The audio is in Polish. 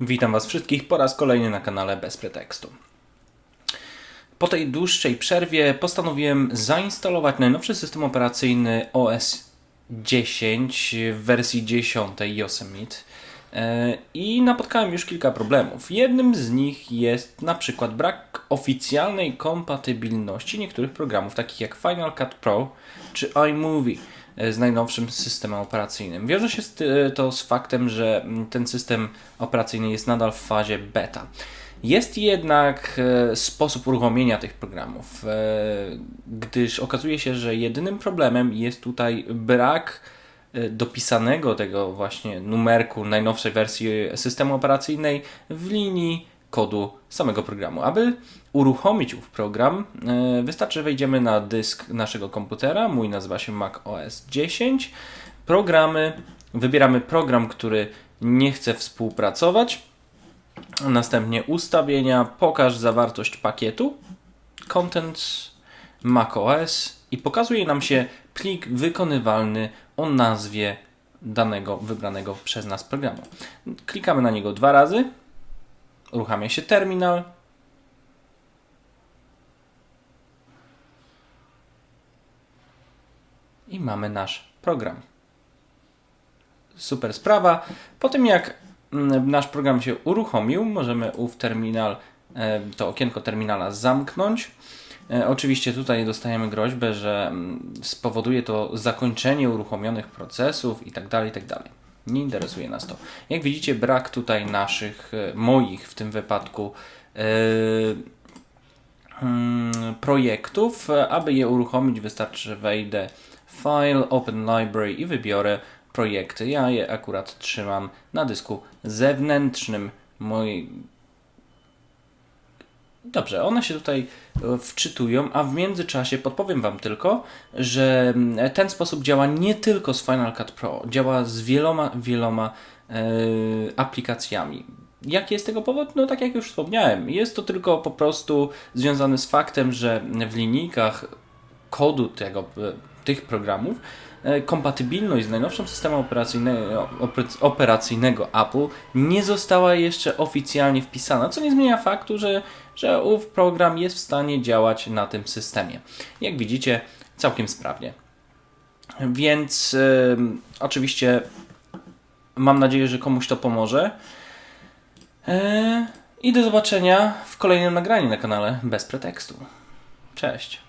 Witam Was wszystkich po raz kolejny na kanale Bez Pretekstu. Po tej dłuższej przerwie postanowiłem zainstalować najnowszy system operacyjny OS 10 w wersji 10 Yosemite i napotkałem już kilka problemów. Jednym z nich jest na przykład brak oficjalnej kompatybilności niektórych programów, takich jak Final Cut Pro czy iMovie z najnowszym systemem operacyjnym. Wiąże się ty- to z faktem, że mm, ten system operacyjny jest nadal w fazie beta. Jest jednak e, sposób uruchomienia tych programów, e, gdyż okazuje się, że jedynym problemem jest tutaj brak e, dopisanego tego właśnie numerku najnowszej wersji systemu operacyjnej w linii kodu samego programu. Aby uruchomić ów program, e, wystarczy, wejdziemy na dysk naszego komputera. Mój nazywa się Mac OS 10. Programy, wybieramy program, który nie chce współpracować. Następnie ustawienia, pokaż zawartość pakietu, contents, macOS i pokazuje nam się plik wykonywalny o nazwie danego wybranego przez nas programu. Klikamy na niego dwa razy, uruchamia się terminal. I mamy nasz program. Super sprawa. Po tym jak mm, nasz program się uruchomił, możemy ów terminal, e, to okienko terminala zamknąć. E, Oczywiście tutaj dostajemy groźbę, że mm, spowoduje to zakończenie uruchomionych procesów itd. itd. Nie interesuje nas to. Jak widzicie, brak tutaj naszych, e, moich w tym wypadku, e, mm, projektów. Aby je uruchomić, wystarczy, że wejdę w File, Open Library i wybiorę projekty. Ja je akurat trzymam na dysku zewnętrznym mojej. Dobrze, one się tutaj e, wczytują, a w międzyczasie podpowiem Wam tylko, że mm, ten sposób działa nie tylko z Final Cut Pro, działa z wieloma, wieloma e, aplikacjami. Jaki jest tego powód? No tak jak już wspomniałem, jest to tylko po prostu związane z faktem, że w linijkach kodu tego, e, tych programów kompatybilność z najnowszym systemem operacyjnego, oper- operacyjnego Apple nie została jeszcze oficjalnie wpisana, co nie zmienia faktu, że, że ów program jest w stanie działać na tym systemie. Jak widzicie, całkiem sprawnie. Więc e, oczywiście mam nadzieję, że komuś to pomoże. E, I do zobaczenia w kolejnym nagraniu na kanale bez pretekstu. Cześć.